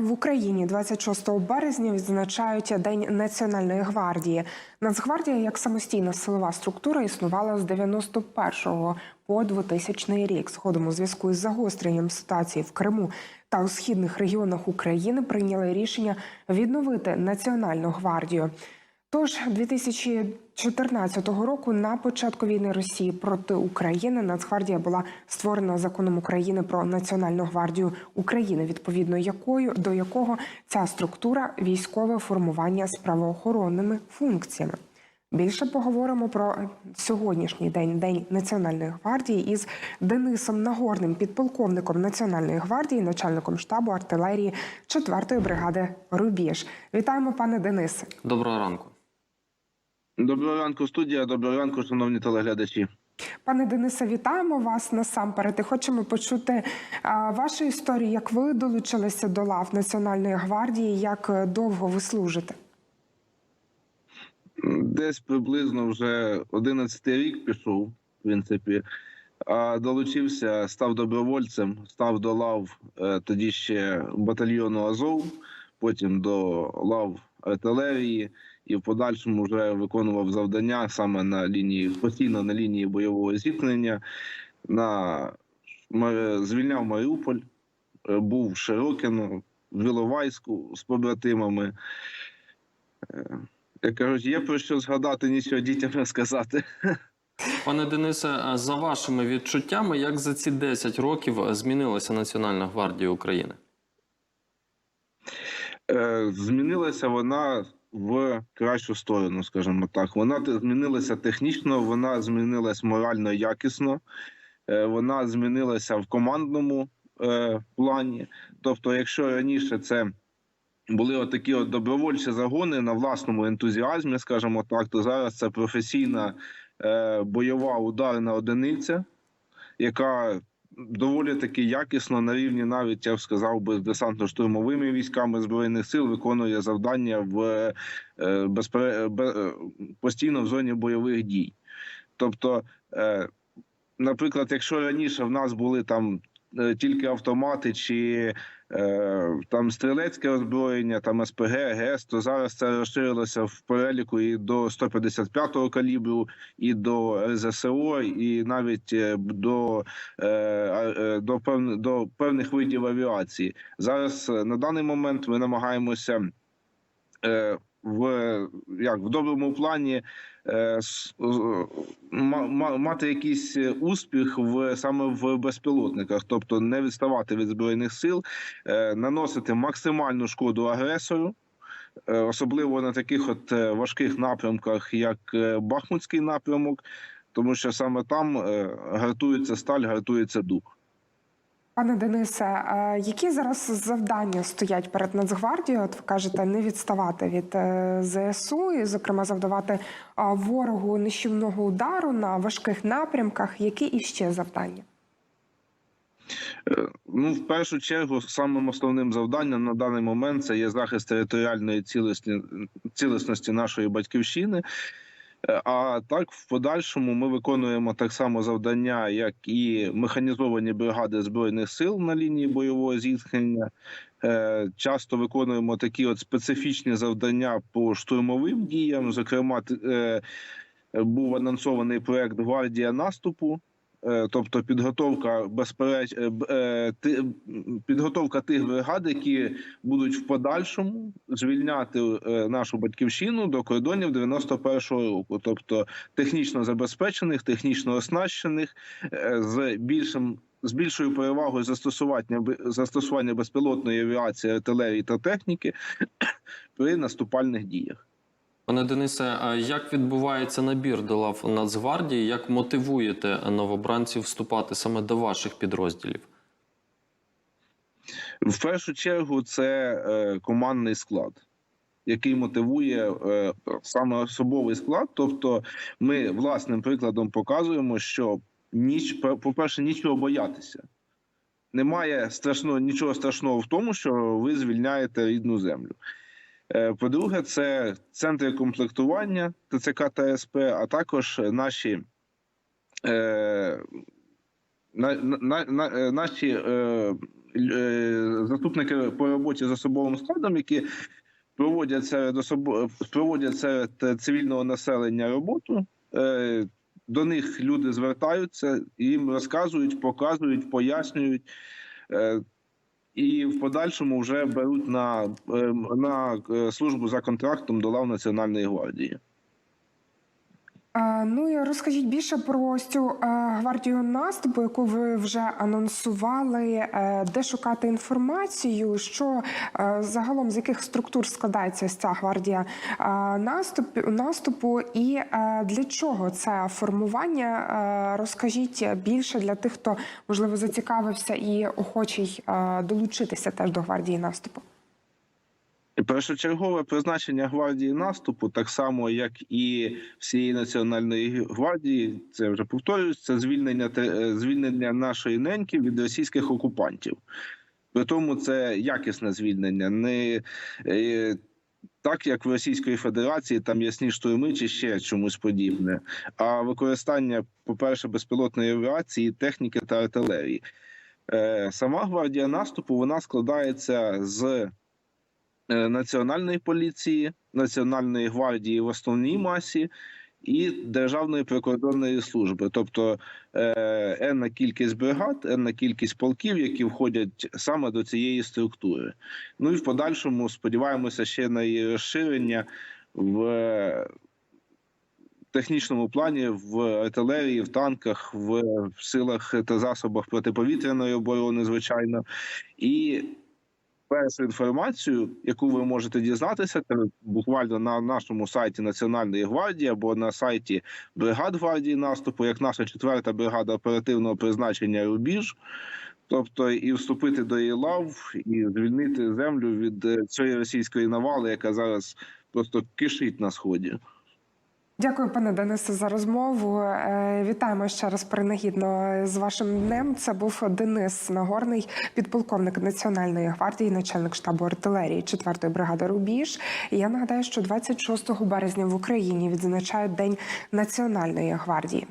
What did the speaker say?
В Україні 26 березня відзначають День Національної гвардії. Нацгвардія як самостійна силова структура існувала з 91 по 2000 рік. Згодом у зв'язку із загостренням ситуації в Криму та у східних регіонах України прийняли рішення відновити Національну гвардію. Тож 2014 року на початку війни Росії проти України Нацгвардія була створена законом України про Національну гвардію України, відповідно якою до якого ця структура військове формування з правоохоронними функціями. Більше поговоримо про сьогоднішній день День Національної гвардії із Денисом Нагорним, підполковником Національної гвардії, начальником штабу артилерії 4-ї бригади Рубіж. Вітаємо, пане Денисе. Доброго ранку. Доброго ранку, студія. Доброго ранку, шановні телеглядачі. Пане Денисе, вітаємо вас насамперед. І хочемо почути вашу історію, як ви долучилися до лав Національної гвардії, як е, довго ви служите. Десь приблизно вже 11 рік пішов, в принципі. А долучився, став добровольцем, став до лав е, тоді ще батальйону Азов, потім до лав артилерії і в подальшому вже виконував завдання саме на лінії постійно на лінії бойового зіткнення. На звільняв Маріуполь, е, був в Широкіно, в Іловайську з побратимами. Е, Як кажуть, є про що згадати, нічого дітям не сказати. Пане Денисе, за вашими відчуттями, як за ці 10 років змінилася Національна гвардія України? Е, Змінилася вона в кращу сторону, скажімо так. Вона змінилася технічно, вона змінилась морально якісно, е, вона змінилася в командному е, плані. Тобто, якщо раніше це були отакі от добровольчі загони на власному ентузіазмі, скажімо так, то зараз це професійна е, бойова ударна одиниця, яка доволі таки якісно на рівні, навіть я б сказав би, з десантно-штурмовими військами збройних сил виконує завдання в е, безпере... бе- е, постійно в зоні бойових дій. Тобто, е, наприклад, якщо раніше в нас були там тільки автомати чи е, там стрілецьке озброєння, там СПГ, ГЕС, то зараз це розширилося в переліку і до 155-го калібру, і до РЗСО, і навіть е, до, е, е, до, певн, до певних видів авіації. Зараз е, на даний момент ми намагаємося. В як в доброму плані е, с- мати якийсь успіх в саме в безпілотниках, тобто не відставати від збройних сил, е, наносити максимальну шкоду агресору, е, особливо на таких от е, важких напрямках, як е, Бахмутський напрямок, тому що саме там гартується сталь, гартується дух. Пане Денисе, які зараз завдання стоять перед Нацгвардією? От ви кажете, не відставати від е, ЗСУ і, зокрема, завдавати ворогу нищівного удару на важких напрямках. Які іще завдання? Е, Ну, в першу чергу, самим основним завданням на даний момент це є захист територіальної цілісності нашої батьківщини. Е, А так, в подальшому, ми виконуємо так само завдання, як і механізовані бригади збройних сил на лінії бойового зіткнення. Е, Часто виконуємо такі от специфічні завдання по штурмовим діям. Зокрема, е, був анонсований проект Гвардія наступу. Е, Тобто підготовка безпереч... е, е, підготовка тих бригад, які будуть в подальшому звільняти нашу батьківщину до кордонів 91-го року, тобто технічно забезпечених, технічно оснащених з більшим. З більшою перевагою застосування застосування безпілотної авіації, артилерії та техніки при наступальних діях. Пане Денисе, як відбувається набір до лав Нацгвардії? Як мотивуєте новобранців вступати саме до ваших підрозділів? В першу чергу це е, командний склад, який мотивує е, саме особовий склад. Тобто, ми власним прикладом показуємо, що ніч, по-перше, нічого боятися. Немає страшного нічого страшного в тому, що ви звільняєте рідну землю. Е, По-друге, це центри комплектування ТЦК та СП, а також наші е, на, на, на, е, наші е, е, заступники по роботі з особовим складом, які проводять серед особо проводять серед цивільного населення роботу. Е, до них люди звертаються, їм розказують, показують, пояснюють. Е, і в подальшому вже беруть на, е, на е, службу за контрактом до лав Національної гвардії. Ну і розкажіть більше про цю е, гвардію наступу, яку ви вже анонсували. Е, Де шукати інформацію? Що е, загалом з яких структур складається ця гвардія е, наступ, наступу, і для чого це формування? Розкажіть більше для тих, хто можливо зацікавився і охочий долучитися теж до гвардії наступу. Першочергове призначення гвардії наступу, так само як і всієї національної гвардії, це вже повторюсь, це звільнення е, звільнення нашої неньки від російських окупантів. При тому це якісне звільнення, не е, так як в Російської Федерації там ясні штурми чи ще чомусь подібне, а використання, по-перше, безпілотної авіації, техніки та артилерії. Е, Сама гвардія наступу вона складається з національної поліції, національної гвардії в основній масі і Державної прикордонної служби, тобто е, енна кількість бригад, енна кількість полків, які входять саме до цієї структури. Ну і в подальшому сподіваємося ще на її розширення в е, технічному плані, в артилерії, в танках, в силах та засобах протиповітряної оборони, звичайно. І першу інформацію, яку ви можете дізнатися, це буквально на нашому сайті Національної гвардії або на сайті бригад гвардії наступу, як наша четверта бригада оперативного призначення Рубіж. Тобто і вступити до її лав, і звільнити землю від е, цієї російської навали, яка зараз просто кишить на сході. Дякую, пане Денисе, за розмову. Е, Вітаємо ще раз принагідно з вашим днем. Це був Денис Нагорний, підполковник Національної гвардії, начальник штабу артилерії 4-ї бригади Рубіж. Я нагадаю, що 26 березня в Україні відзначають День Національної гвардії.